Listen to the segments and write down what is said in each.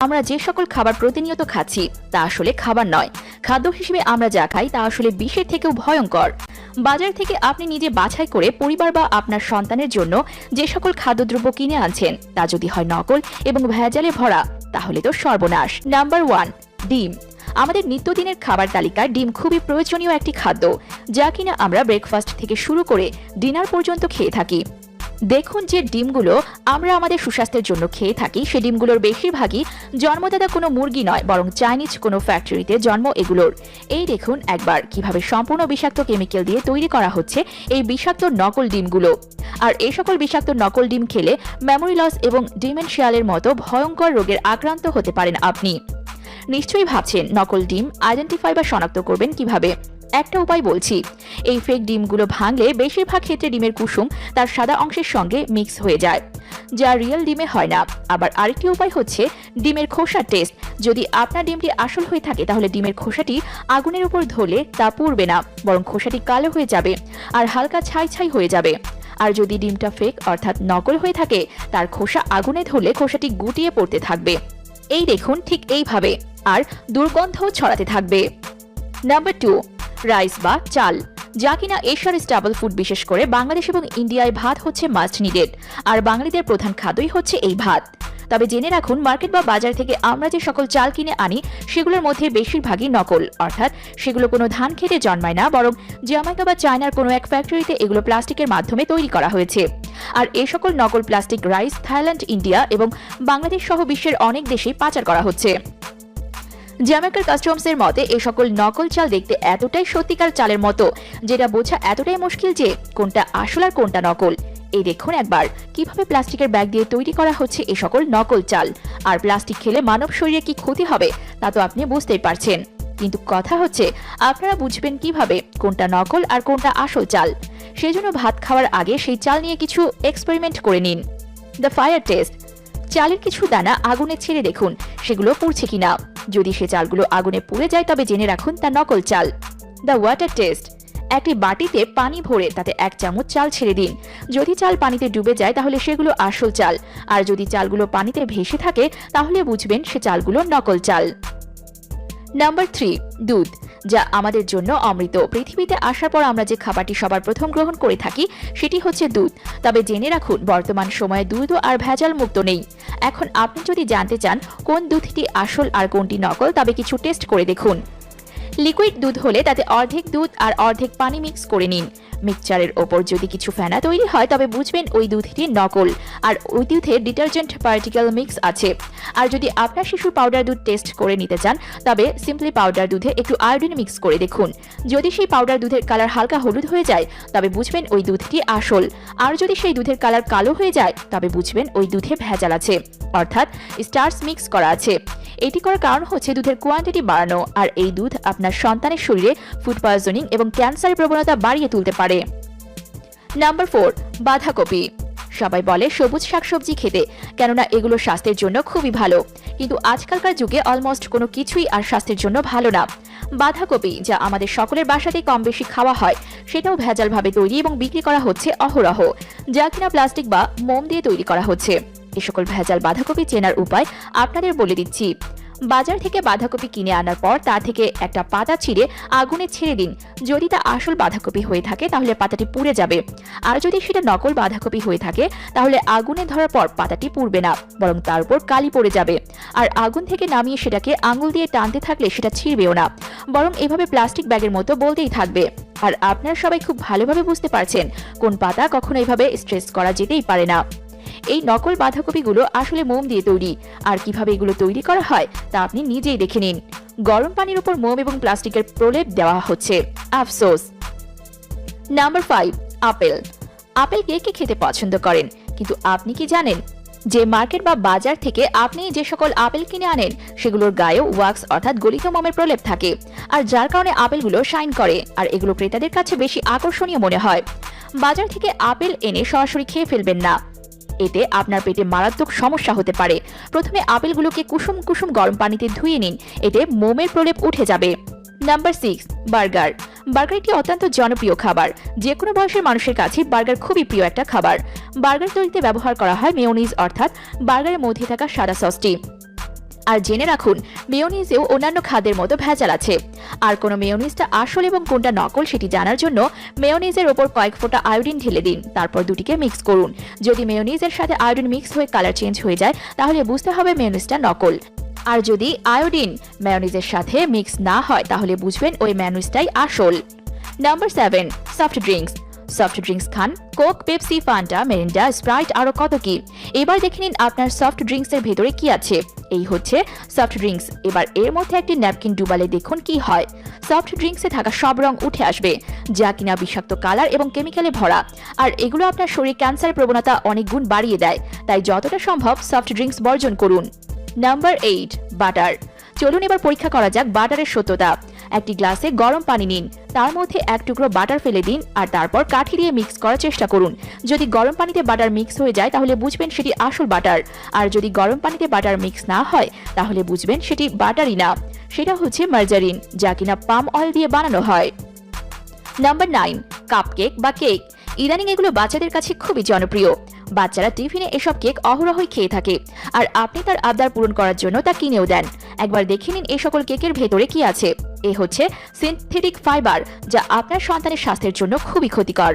আমরা যে সকল খাবার প্রতিনিয়ত খাচ্ছি, তা আসলে খাবার নয়। খাদ্য হিসেবে আমরা যা খাই, তা আসলে বিষের থেকেও ভয়ঙ্কর। বাজার থেকে আপনি নিজে বাছাই করে পরিবার বা আপনার সন্তানের জন্য যে সকল খাদ্যদ্রব্য কিনে আনছেন, তা যদি হয় নকল এবং ভেজালে ভরা, তাহলে তো সর্বনাশ। নাম্বার ওয়ান, ডিম। আমাদের নিত্যদিনের খাবার তালিকায় ডিম খুবই প্রয়োজনীয় একটি খাদ্য, যা কিনা আমরা ব্রেকফাস্ট থেকে শুরু করে ডিনার পর্যন্ত খেয়ে থাকি। দেখুন যে ডিমগুলো আমরা আমাদের সুস্বাস্থ্যের জন্য খেয়ে থাকি, সে ডিমগুলোর বেশিরভাগই জন্মদাতা কোনো মুরগি নয়, বরং চাইনিজ কোনো ফ্যাক্টরিতে জন্ম এগুলোর। এই দেখুন একবার কীভাবে সম্পূর্ণ বিষাক্ত কেমিক্যাল দিয়ে তৈরি করা হচ্ছে এই বিষাক্ত নকল ডিমগুলো। আর এই সকল বিষাক্ত নকল ডিম খেলে মেমোরি লস এবং ডিমেনশিয়ালের মতো ভয়ঙ্কর রোগের আক্রান্ত হতে পারেন আপনি। নিশ্চয়ই ভাবছেন নকল ডিম আইডেন্টিফাই বা শনাক্ত করবেন কীভাবে? একটা উপায় বলছি। এই ফেক ডিমগুলো ভাঙলে বেশিরভাগ ক্ষেত্রে ডিমের কুসুম তার সাদা অংশের সঙ্গে মিক্স হয়ে যায়। যা রিয়েল ডিমে হয় না। আবার আরেকটি উপায় হচ্ছে ডিমের খোসার টেস্ট যদি আপনার ডিমটি আসল হয়ে থাকে, তাহলে ডিমের খোসাটি আগুনের উপর ধরলে তা পুড়বে না, বরং খোসাটি কালো হয়ে যাবে আর হালকা ছাই ছাই হয়ে যাবে। আর যদি ডিমটা ফেক অর্থাৎ নকল হয়ে থাকে, তার খোসা আগুনে ধরলে খোসাটি গুটিয়ে পড়তে থাকবে। এই দেখুন ঠিক এইভাবে। আর দুর্গন্ধও ছড়াতে থাকবে। নাম্বার টু রাইস বা চাল। যা কিনা এশিয়ার স্টাবল ফুড বিশেষ করে বাংলাদেশ এবং ইন্ডিয়ায় ভাত হচ্ছে মাস্ট নিডেড আর বাঙালিদের প্রধান খাদ্যই হচ্ছে এই ভাত। তবে জেনে রাখুন, মার্কেট বা বাজার থেকে আমরা যে সকল চাল কিনে আনি, সেগুলোর মধ্যে বেশিরভাগই নকল, অর্থাৎ সেগুলো কোনো ধান খেতে জন্মায় না, বরং জামাইকা বা চায়নার কোনো এক ফ্যাক্টরিতে এগুলো প্লাস্টিকের মাধ্যমে তৈরি করা হয়েছে। আর এই সকল নকল প্লাস্টিক রাইস থাইল্যান্ড ইন্ডিয়া এবং বাংলাদেশ সহ বিশ্বের অনেক দেশেই পাচার করা হচ্ছে। জ্যামাইকার কাস্টমসের মতে এই সকল নকল চাল দেখতে এতটাই সত্যিকার চালের মতো, যেটা বোঝা এতটাই মুশকিল যে কোনটা আসল আর কোনটা নকল। এই দেখুন একবার, কীভাবে প্লাস্টিকের ব্যাগ দিয়ে তৈরি করা হচ্ছে এই সকল নকল চাল। আর প্লাস্টিক খেলে মানব শরীরে কি ক্ষতি হবে, তা তো আপনি বুঝতেই পারছেন। কিন্তু কথা হচ্ছে, আপনারা বুঝবেন কীভাবে কোনটা নকল আর কোনটা আসল চাল। সেজন্য ভাত খাওয়ার আগে সেই চাল নিয়ে কিছু এক্সপেরিমেন্ট করে নিন। দ্য ফায়ার টেস্ট চালের কিছু দানা আগুনে ছেড়ে দেখুন, সেগুলো পুড়ছে কিনা। যদি সে চালগুলো আগুনে পুড়ে যায়, তবে জেনে রাখুন তা নকল চাল। দ্য ওয়াটার টেস্ট একটি বাটিতে পানি ভরে তাতে এক চামচ চাল ছেড়ে দিন। যদি চাল পানিতে ডুবে যায়, তাহলে সেগুলো আসল চাল। আর যদি চালগুলো পানিতে ভেসে থাকে, তাহলে বুঝবেন সে চালগুলো নকল চাল। নাম্বার থ্রি দুধ, যা আমাদের জন্য অমৃত। পৃথিবীতে আসার পর আমরা যে খাবারটি সবার প্রথম গ্রহণ করে থাকি, সেটি হচ্ছে দুধ। তবে জেনে রাখুন, বর্তমান সময়ে দুধও আর ভেজাল মুক্ত নেই। এখন আপনি যদি জানতে চান কোন দুধটি আসল আর কোনটি নকল, তবে কিছু টেস্ট করে দেখুন। লিকুইড দুধ হলে তাতে অর্ধেক দুধ আর অর্ধেক পানি মিক্স করে নিন। মিক্সচারের ওপর যদি কিছু ফেনা তৈরি হয়, তবে বুঝবেন ওই দুধটি নকল। আর ওই দুধে ডিটারজেন্ট পার্টিকেল মিক্স আছে। আর যদি আপনার শিশুর পাউডার দুধ টেস্ট করে নিতে চান, তবে সিম্পলি পাউডার দুধে একটু আয়োডিন মিক্স করে দেখুন। যদি সেই পাউডার দুধের কালার হালকা হলুদ হয়ে যায়, তবে বুঝবেন ওই দুধটি আসল। আর যদি সেই দুধের কালার কালো হয়ে যায়, তবে বুঝবেন ওই দুধে ভেজাল আছে। অর্থাৎ স্টার্স মিক্স করা আছে। এটি করার কারণ হচ্ছে দুধের কোয়ান্টিটি বাড়ানো আর এই দুধ আপনার সন্তানের শরীরে ফুড পয়জনিং এবং ক্যান্সারের প্রবণতা বাড়িয়ে তুলতে পারে। নাম্বার ফোর বাঁধাকপি। সবাই বলে সবুজ শাকসবজি খেতে, কেননা এগুলো স্বাস্থ্যের জন্য খুবই ভালো। কিন্তু আজকালকার যুগে অলমোস্ট কোনো কিছুই আর স্বাস্থ্যের জন্য ভালো না। বাঁধাকপি, যা আমাদের সকলের বাসাতেই কম বেশি খাওয়া হয়, সেটাও ভেজালভাবে তৈরি এবং বিক্রি করা হচ্ছে অহরহ, যা কিনা প্লাস্টিক বা মোম দিয়ে তৈরি করা হচ্ছে। এ সকল ভেজাল বাঁধাকপি চেনার উপায় আপনাদের বলে দিচ্ছি। বাজার থেকে বাঁধাকপি কিনে আনার পর তা থেকে একটা পাতা ছিঁড়ে আগুনে ছেড়ে দিন। যদি তা আসল বাঁধাকপি হয়ে থাকে, তাহলে পাতাটি পুড়ে যাবে। আর যদি সেটা নকল বাঁধাকপি হয়ে থাকে, তাহলে আগুনে ধরার পর পাতাটি পুড়বে না, বরং তার উপর কালি পড়ে যাবে। আর আগুন থেকে নামিয়ে সেটাকে আঙুল দিয়ে টানতে থাকলে সেটা ছিঁড়বেও না, বরং এভাবে প্লাস্টিক ব্যাগের মতো বলতেই থাকবে। আর আপনারা সবাই খুব ভালোভাবে বুঝতে পারছেন কোন পাতা কখনো এভাবে স্ট্রেস করা যেতেই পারে না। এই নকল বাঁধাকপিগুলো আসলে মোম দিয়ে তৈরি। আর কীভাবে এগুলো তৈরি করা হয়, তা আপনি নিজেই দেখে নিন। গরম পানির উপর মোম এবং প্লাস্টিকের প্রলেপ দেওয়া হচ্ছে। আফসোস। Number five, apple. আপেল কে কে খেতে পছন্দ করেন? কিন্তু আপনি কি জানেন যে মার্কেট বা বাজার থেকে আপনি যে সকল আপেল কিনে আনেন, সেগুলোর গায়েও ওয়াক্স অর্থাৎ গলিত মোমের প্রলেপ থাকে। আর যার কারণে আপেলগুলো শাইন করে, আর এগুলো ক্রেতাদের কাছে বেশি আকর্ষণীয় মনে হয়। বাজার থেকে আপেল এনে সরাসরি খেয়ে ফেলবেন না। এতে আপনার পেটে মারাত্মক সমস্যা হতে পারে। প্রথমে আপেলগুলোকে কুসুম কুসুম গরম পানিতে ধুয়ে নিন। এতে মোমের প্রলেপ উঠে যাবে। Number six, burger. বার্গার একটি অত্যন্ত জনপ্রিয় খাবার। যে কোনো বয়সের মানুষের কাছে বার্গার খুবই প্রিয় একটা খাবার। বার্গার তৈরিতে ব্যবহার করা হয় মেয়োনিজ, অর্থাৎ বার্গারের মধ্যে থাকা সাদা সসটি। আর জেনে রাখুন, মেয়োনিজেও অন্যান্য খাদ্যের মতো ভেজাল আছে। আর কোনো মেয়োনিজটা আসল এবং কোনটা নকল সেটি জানার জন্য মেয়োনিজের ওপর কয়েক ফোঁটা আয়োডিন ঢেলে দিন, তারপর দুটিকে মিক্স করুন। যদি মেয়োনিজের সাথে আয়োডিন মিক্স হয়ে কালার চেঞ্জ হয়ে যায়, তাহলে বুঝতে হবে মেয়োনিজটা নকল। আর যদি আয়োডিন মেয়োনিজের সাথে মিক্স না হয়, তাহলে বুঝবেন ওই মেয়োনিজটাই আসল। Number seven, soft drinks. Soft drinks খান। Coke Pepsi Fanta Mirinda Sprite আরও কত কি? এবার দেখে নিন আপনার সফট ড্রিঙ্কসের ভেতরে কি আছে। এই হচ্ছে সফট ড্রিঙ্কস এবার এর মধ্যে একটি ন্যাপকিন ডুবালে দেখুন কি হয়। সফট ড্রিঙ্কসে থাকা সব রং উঠে আসবে, যা কিনা বিষাক্ত কালার এবং কেমিক্যালে ভরা। আর এগুলো আপনার শরীর ক্যান্সারের প্রবণতা অনেক গুণ বাড়িয়ে দেয়, তাই যতটা সম্ভব সফট ড্রিঙ্কস বর্জন করুন। নাম্বার এইট বাটার চলুন এবার পরীক্ষা করা যাক বাটারের সত্যতা। একটি গ্লাসে গরম পানি নিন। তার মধ্যে এক টুকরো বাটার ফেলে দিন আর তারপর কাঠি দিয়ে মিক্স করার চেষ্টা করুন। যদি গরম পানিতে বাটার মিক্স হয়ে যায়, তাহলে বুঝবেন সেটি আসল বাটার। আর যদি গরম পানিতে বাটার মিক্স না হয়, তাহলে বুঝবেন সেটি বাটারই না। সেটা হচ্ছে মার্জারিন যা কিনা পাম অয়েল দিয়ে বানানো হয়। নাম্বার নাইন কাপকেক বা কেক ইদানিং এগুলো বাচ্চাদের কাছে খুবই জনপ্রিয়। বাচ্চারা টিফিনে এসব কেক অহরহই খেয়ে থাকে। আর আপনি তার আবদার পূরণ করার জন্য তা কিনেও দেন। একবার দেখে নিন এই সকল কেকের ভেতরে কি আছে। এ হচ্ছে সিনথেটিক ফাইবার যা আপনার সন্তানের স্বাস্থ্যের জন্য খুবই ক্ষতিকর।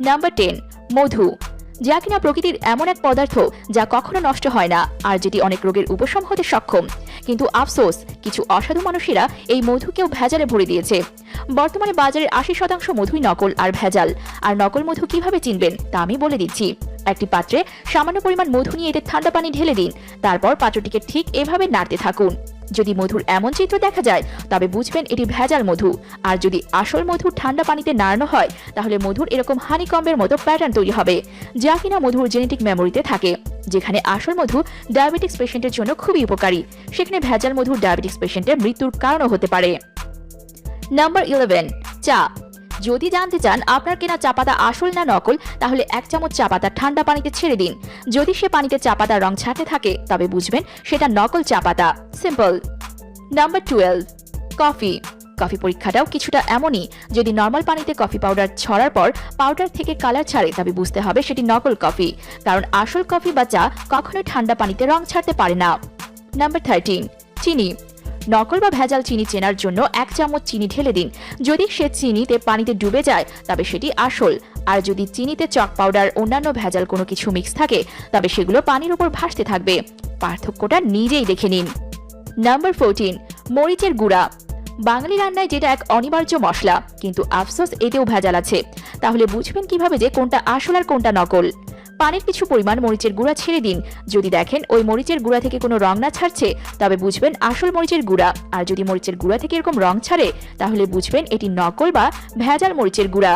নাম্বার টেন মধু। যা কিনা প্রকৃতির এমন এক পদার্থ যা কখনো নষ্ট হয় না আর যেটি অনেক রোগের উপশম হতে সক্ষম। কিন্তু আফসোস, কিছু অসাধু মানুষেরা এই মধুকেও ভেজালে ভরে দিয়েছে। বর্তমানে বাজারের আশি শতাংশ মধুই নকল আর ভেজাল। আর নকল মধু কীভাবে চিনবেন, তা আমি বলে দিচ্ছি। একটি পাত্রে সামান্য পরিমাণ মধু নিয়ে এতে ঠান্ডা পানি ঢেলে দিন। তারপর পাত্রটিকে ঠিক এভাবে নাড়তে থাকুন। যদি মধুর এমন চিত্র দেখা যায়, তবে বুঝবেন এটি ভেজাল মধু। আর যদি আসল মধু ঠান্ডা পানিতে নাড়ানো হয়, তাহলে মধুর এরকম হানিকম্বের মতো প্যাটার্ন তৈরি হবে, যা কিনা মধুর জেনেটিক মেমোরিতে থাকে। যেখানে আসল মধু ডায়াবেটিক্স পেশেন্টের জন্য খুবই উপকারী। সেখানে ভেজাল মধু ডায়াবেটিক্স পেশেন্টের মৃত্যুর কারণও হতে পারে। নাম্বার ইলেভেন, চা। যদি জানতে চান আপনার কেনা চা পাতা আসল না নকল, তাহলে এক চামচ চা পাতা ঠান্ডা পানিতে ছেড়ে দিন। যদি সে পানিতে চা পাতার রং ছাড়তে থাকে, তবে বুঝবেন সেটা নকল চা পাতা। Simple number twelve coffee coffee পরীক্ষাটাও কিছুটা এমনই। যদি নর্মাল পানিতে কফি পাউডার ছড়ার পর পাউডার থেকে কালার ছাড়ে, তবে বুঝতে হবে সেটি নকল কফি কারণ আসল কফি বা চা কখনোই ঠান্ডা পানিতে রং ছাড়তে পারে না। নাম্বার থার্টিন চিনি. নকল বা ভেজাল চিনি চেনার জন্য এক চামচ চিনি ঢেলে দিন। যদি সে চিনিতে পানিতে ডুবে যায়, তবে সেটি আসল। আর যদি চিনিতে চক পাউডার, অন্যান্য ভেজাল কোনো কিছু মিক্স থাকে, তবে সেগুলো পানির উপর ভাসতে থাকবে। পার্থক্যটা নিজেই দেখে নিন। নাম্বার ফোরটিন মরিচের গুঁড়া। বাঙালি রান্নায় যেটা এক অনিবার্য মশলা, কিন্তু আফসোস এতেও ভেজাল আছে। তাহলে বুঝবেন কীভাবে যে কোনটা আসল আর কোনটা নকল। পানির কিছু পরিমাণ মরিচের গুঁড়া ছেড়ে দিন। যদি দেখেন ওই মরিচের গুঁড়া থেকে কোনো রং না ছাড়ছে, তবে বুঝবেন আসল মরিচের গুঁড়া। আর যদি মরিচের গুঁড়া থেকে এরকম রং ছাড়ে, তাহলে বুঝবেন এটি নকল বা ভেজাল মরিচের গুঁড়া।